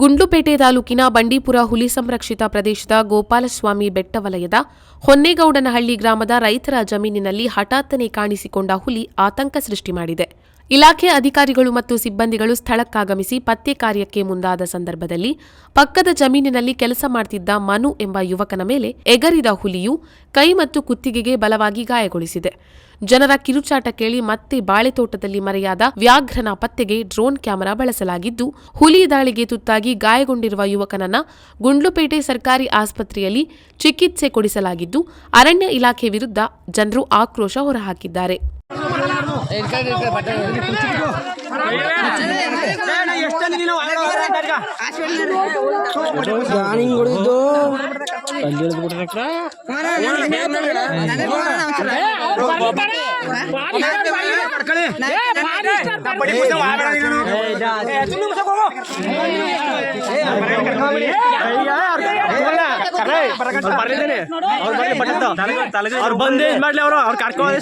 ಗುಂಡ್ಲುಪೇಟೆ ತಾಲೂಕಿನ ಬಂಡೀಪುರ ಹುಲಿ ಸಂರಕ್ಷಿತ ಪ್ರದೇಶದ ಗೋಪಾಲಸ್ವಾಮಿ ಬೆಟ್ಟ ವಲಯದ ಹೊನ್ನೇಗೌಡನಹಳ್ಳಿ ಗ್ರಾಮದ ರೈತರ ಜಮೀನಿನಲ್ಲಿ ಹಠಾತ್ತನೆ ಕಾಣಿಸಿಕೊಂಡ ಹುಲಿ ಆತಂಕ ಸೃಷ್ಟಿ ಮಾಡಿದೆ. ಇಲಾಖೆ ಅಧಿಕಾರಿಗಳು ಮತ್ತು ಸಿಬ್ಬಂದಿಗಳು ಸ್ಥಳಕ್ಕಾಗಮಿಸಿ ಪತ್ತೆ ಕಾರ್ಯಕ್ಕೆ ಮುಂದಾದ ಸಂದರ್ಭದಲ್ಲಿ ಪಕ್ಕದ ಜಮೀನಿನಲ್ಲಿ ಕೆಲಸ ಮಾಡ್ತಿದ್ದ ಮನು ಎಂಬ ಯುವಕನ ಮೇಲೆ ಎಗರಿದ ಹುಲಿಯು ಕೈ ಮತ್ತು ಕುತ್ತಿಗೆಗೆ ಬಲವಾಗಿ ಗಾಯಗೊಳಿಸಿದೆ. ಜನರ ಕಿರುಚಾಟ ಕೇಳಿ ಮತ್ತೆ ಬಾಳೆತೋಟದಲ್ಲಿ ಮರೆಯಾದ ವ್ಯಾಘ್ರನ ಪತ್ತೆಗೆ ಡ್ರೋನ್ ಕ್ಯಾಮೆರಾ ಬಳಸಲಾಗಿದ್ದು ಹುಲಿ ದಾಳಿಗೆ ತುತ್ತಾಗಿ ಗಾಯಗೊಂಡಿರುವ ಯುವಕನನ್ನ ಗುಂಡ್ಲುಪೇಟೆ ಸರ್ಕಾರಿ ಆಸ್ಪತ್ರೆಯಲ್ಲಿ ಚಿಕಿತ್ಸೆ ಕೊಡಿಸಲಾಗಿದ್ದು ಅರಣ್ಯ ಇಲಾಖೆ ವಿರುದ್ಧ ಜನರು ಆಕ್ರೋಶ ಹೊರಹಾಕಿದ್ದಾರೆ ಅವ್ರು ಬಂದು ಇದು ಮಾಡ್ಲಿ ಅವರು? ಅವ್ರು ಕರ್ಕೊಂಡು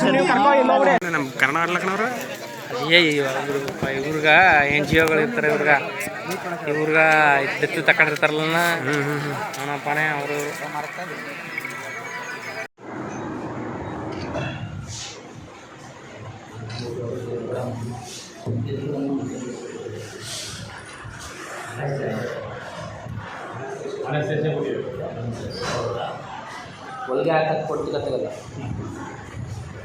ಏ ಇವ್ರು ಇವ್ರಿಗ ಎನ್ ಜಿ ಒಗಳು ಇರ್ತಾರೆ ಇವ್ರಿಗ? ಇವ್ರಿಗ ದತ್ತು ತಕೊಂಡಿರ್ತಾರಲ್ಲ ಅವನಪ್ಪನೇ ಅವರು ಹೊಲಿಗೆ ಹಾಕಕ್ಕೆ ಕೊಟ್ಟಿಲ್ಲ